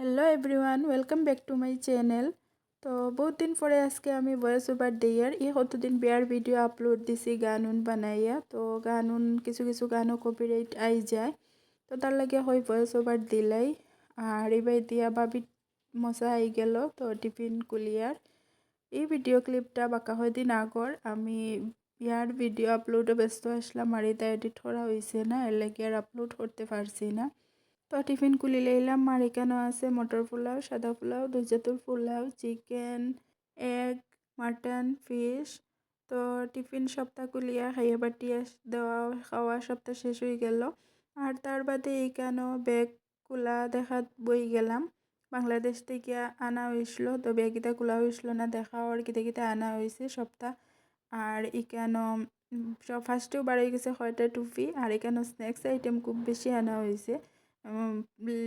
Hello everyone welcome back to my channel তো বহুত দিন পরে আজকে আমি ভয়েস ওভার দিয়ার ই কতদিন বিয়ার ভিডিও আপলোড দিছি গান উন বানাইয়া। তো গান উন কিছু কিছু গানও কপিরাইট আই যায়। তো তার লাগে হয় ভয়েস ওভার দিলাই। আর এবার দিয়া বাবি মশা আই গেল, তো টিফিন কুলিয়ার। এই ভিডিও ক্লিপটা বাঁকা হয় দিন আগর। আমি ইয়ার ভিডিও আপলোডে ব্যস্ত আসলাম, আর এটা এডিট করা হয়েছে না, এর লাগে আর আপলোড করতে পারছি না। তো টিফিন খুলি লইলাম আর এখানেও আছে মটর পোলাও, সাদা পোলাও দুই জাতুর pulao, chicken, egg, mutton, fish. তো টিফিন সপ্তাহ কুলিয়া খাইয়া বাটি দেওয়া, খাওয়া সপ্তাহ শেষ হয়ে গেল। আর তার বাদে এইখানেও ব্যাগ কুলা দেখাত বই গেলাম। বাংলাদেশ থেকে আনা হয়েছিল, তো ব্যাগিটা খোলা হয়েছিল না দেখা আর কিতে কিতে আনা হয়েছে সপ্তাহ। আর এখানেও ফার্স্টেও বাড়াই গেছে কয়টা টুপি, আর এখানেও স্ন্যাক্স আইটেম খুব বেশি আনা হয়েছে।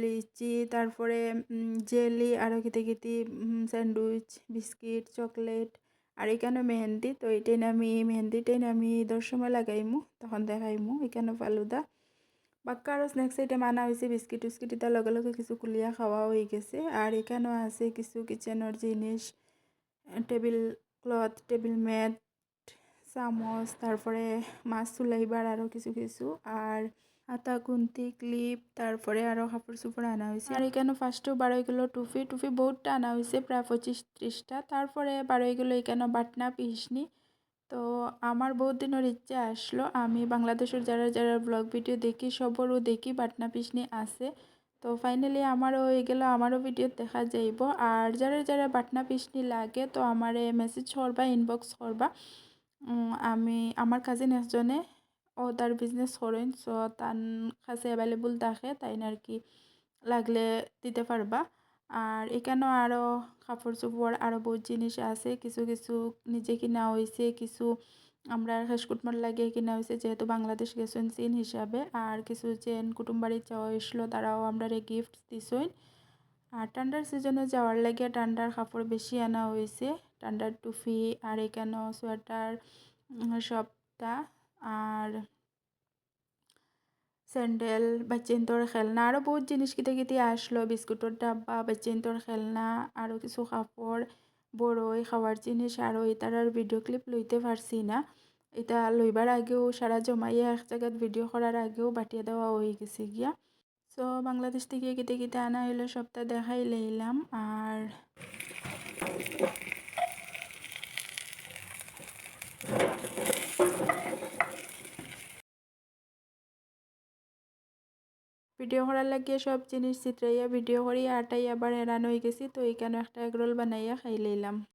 লিচি, তারপরে জেলি আরও কিতে কিতে স্যান্ডউইচ, বিস্কিট, চকলেট, আর এখানে মেহেন্দি, তো এটাই আমি মেহেন্দিটাই আমি ঈদের সময় লাগাইমু, তখন দেখাইমু, এখানে ফালুদা। বাক্কা আরও স্ন্যাক্স আইটেম আনা হয়েছে, বিস্কিট টিস্কিট, এটা লগে লগে কিছু কুলিয়া খাওয়া হয়ে গেছে। আর এখানেও আছে কিছু কিচেনের জিনিস টেবিল ক্লথ টেবিল ম্যাট চামচ, তারপরে মাছ চুলাইবার আরও কিছু কিছু। আর আতা গুন্তি ক্লিপ, তারপরে আরও কাপড় চোপড় আনা হয়েছে আর এখানে ফার্স্টেও বারোইগুলো টুপি টুপি বহুতটা আনা হয়েছে প্রায় পঁচিশ ত্রিশটা তারপরে বারোইগুলো এখানে বাটনা পিসনি তো আমার বহুত দিনের ইচ্ছা আসলো, আমি বাংলাদেশের যারা যারা ব্লগ ভিডিও দেখি সবরও দেখি বাটনা পিসনি আছে। তো ফাইনালি আমারও গেল আমারও ভিডিও দেখা যাইব। আর যারা যারা বাটনা পিসনি লাগে, তো আমারে মেসেজ করবা ইনবক্স করবা আমি আমার কাজিন একজনে ও তার বিজনেস করেন সো তার কাছে অ্যাভেলেবল থাকে, তাই আর কি লাগলে দিতে পারবা আর এখানেও আরও কাপড় চোপড় আরও বহুত জিনিস আছে, কিছু কিছু নিজে কিনা হয়েছে কিছু আমরা হেসকুটমার লাগিয়ে কিনা হয়েছে যেহেতু বাংলাদেশ গেছেন চিন হিসাবে আর কিছু চেন কুটুম বাড়ি যাওয়া হয়েছিল তারাও আমরা গিফট দিছই আর ঠান্ডার সিজনে যাওয়ার লাগে ঠান্ডার কাপড় বেশি আনা হয়েছে ঠান্ডার টুফি আর এখানেও সোয়েটার সবটা আর স্যান্ডেল বাচ্চেন্তর খেলনা আরও বহুত জিনিস কিতে কিতে আসলো, বিস্কুটের ডাব্বা বাচ্চেন্তর খেলনা আরও কিছু কাপড়, বড়ই, খাওয়ার জিনিস আরও এটার ভিডিও ক্লিপ লইতে পারছি না। এটা লইবার আগেও সারা জমাইয়া এক জায়গাত ভিডিও করার আগেও বাটিয়ে দেওয়া হয়ে গেছে গিয়া। সো বাংলাদেশ থেকে কিতে কিতে আনা হইল, সবটা দেখাই লইলাম, আর ভিডিও করার লাগিয়ে সব জিনিস চিত্রাইয়া ভিডিও করিয়া আটাই আবার এড়ানো হয়ে গেছি, তো এইখানে একটা এগরোল বানাইয়া খাই লইলাম।